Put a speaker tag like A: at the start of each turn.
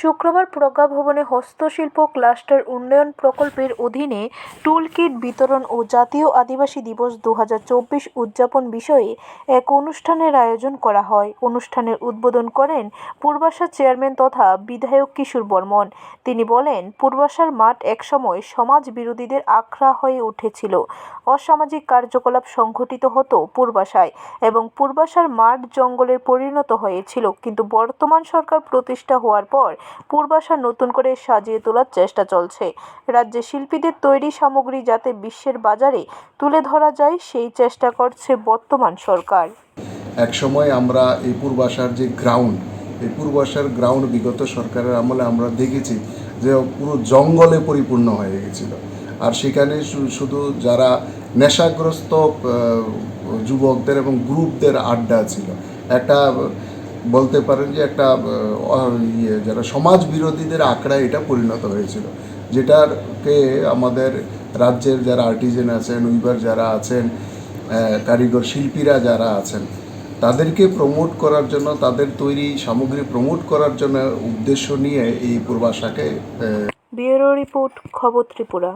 A: শুক্রবার প্রজ্ঞা ভবনে হস্তশিল্প ক্লাস্টার উন্নয়ন প্রকল্পের অধীনে টুল কিট বিতরণ ও জাতীয় আদিবাসী দিবস দু হাজার চব্বিশ উদযাপন বিষয়ে এক অনুষ্ঠানের আয়োজন করা হয়। অনুষ্ঠানের উদ্বোধন করেন পূর্বাশা চেয়ারম্যান তথা বিধায়ক কিশোর বর্মন। তিনি বলেন, পূর্বাশার মাঠ একসময় সমাজ বিরোধীদের আখড়া হয়ে উঠেছিল। অসামাজিক কার্যকলাপ সংঘটিত হতো পূর্বাশায় এবং পূর্বাশার মাঠ জঙ্গলের পরিণত হয়েছিল। কিন্তু বর্তমান সরকার প্রতিষ্ঠা হওয়ার পর পূর্বাশা নতুন করে সাজিয়ে তোলার চেষ্টা চলছে। রাজ্যে শিল্পীদের তৈরি সামগ্রী যাতে বিশ্বের বাজারে তুলে ধরা যায়, সেই চেষ্টা করছে বর্তমান সরকার।
B: এক সময় আমরা এই পূর্বাশার যে গ্রাউন্ড এই পূর্বাশার গ্রাউন্ড বিগত সরকারের আমলে আমরা দেখেছি যে পুরো জঙ্গলে পরিপূর্ণ হয়ে গেছিল। আর সেখানে শুধু যারা নেশাগ্রস্ত যুবকদের এবং গ্রুপদের আড্ডা ছিল। একটা বলতে পারেন যে একটা ইয়ে যারা সমাজ বিরোধীদের আঁকড়ায় এটা পরিণত হয়েছিল। যেটারকে আমাদের রাজ্যের যারা আর্টিজেন আছেন উইবার যারা আছেন কারিগর শিল্পীরা যারা আছেন, তাদেরকে প্রমোট করার জন্য, তাদের তৈরি সামগ্রী প্রমোট করার জন্য উদ্দেশ্য নিয়ে এই পূর্বাশাকে
A: ব্যুরো রিপোর্ট, খবর ত্রিপুরা।